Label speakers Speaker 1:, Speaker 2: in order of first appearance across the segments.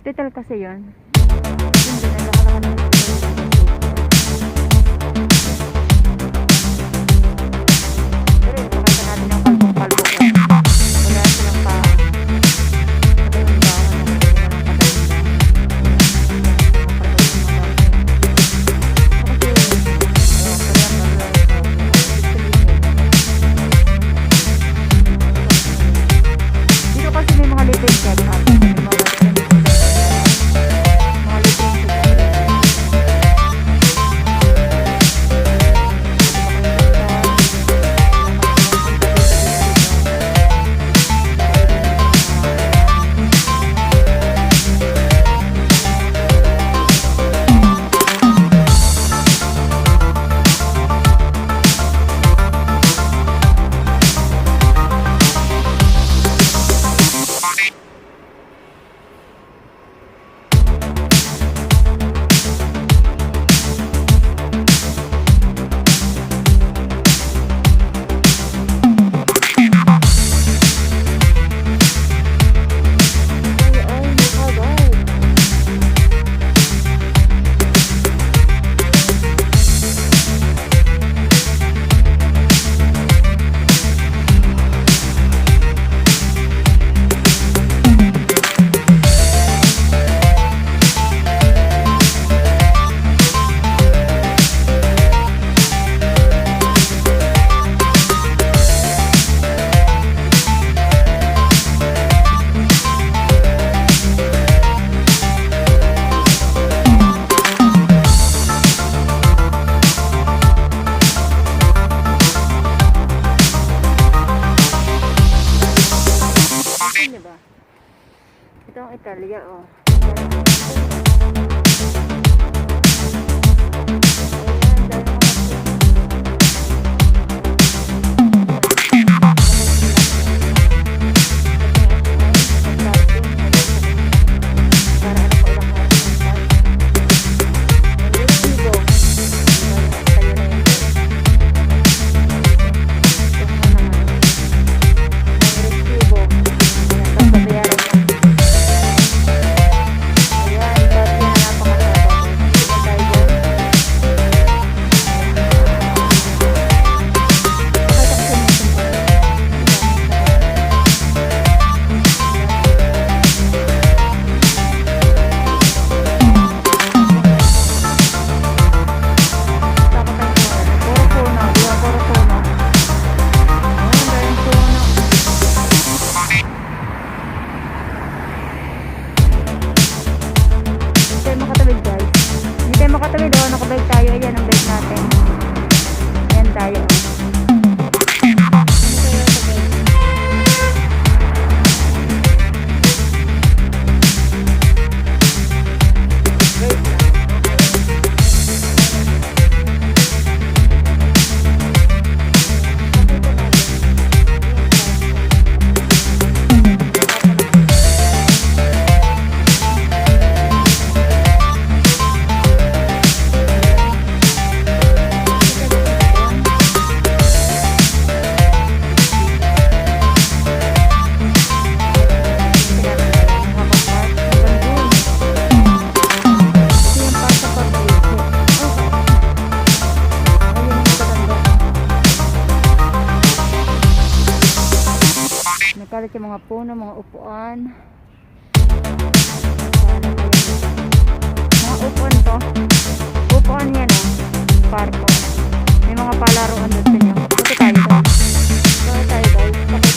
Speaker 1: Hospital kasi yon. Hindi na Ito ang Italia, oh. Nagpalit yung mga puno, mga upuan. Mga upuan to. Upuan yan eh. Parko. May mga palaroan doon sa inyo. Ito tayo to. Ito tayo guys.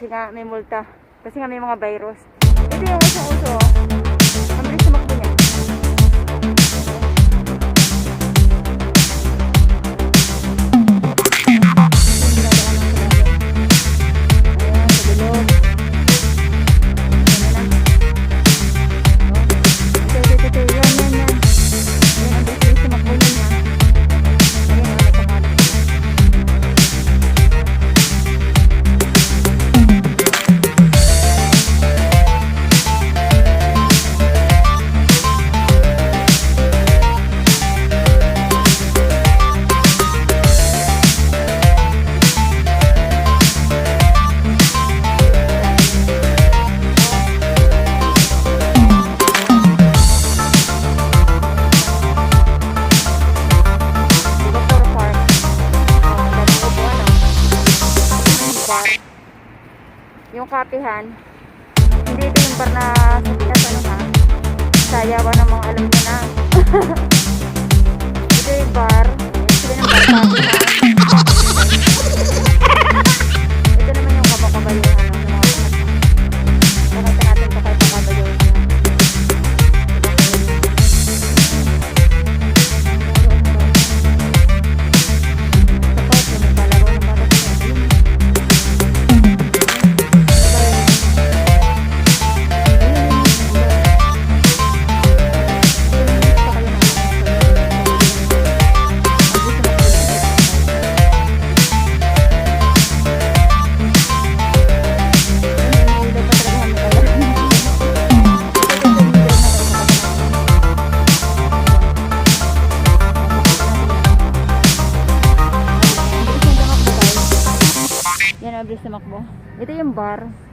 Speaker 1: kasi nga may multa. Kasi nga may mga virus. Ito yung usong-uso. lalakihan. Hindi ito yung par na sabihan ano ha. Sayawan ng mga alam ko na. ito yung bar. Ito yung bar. Yan,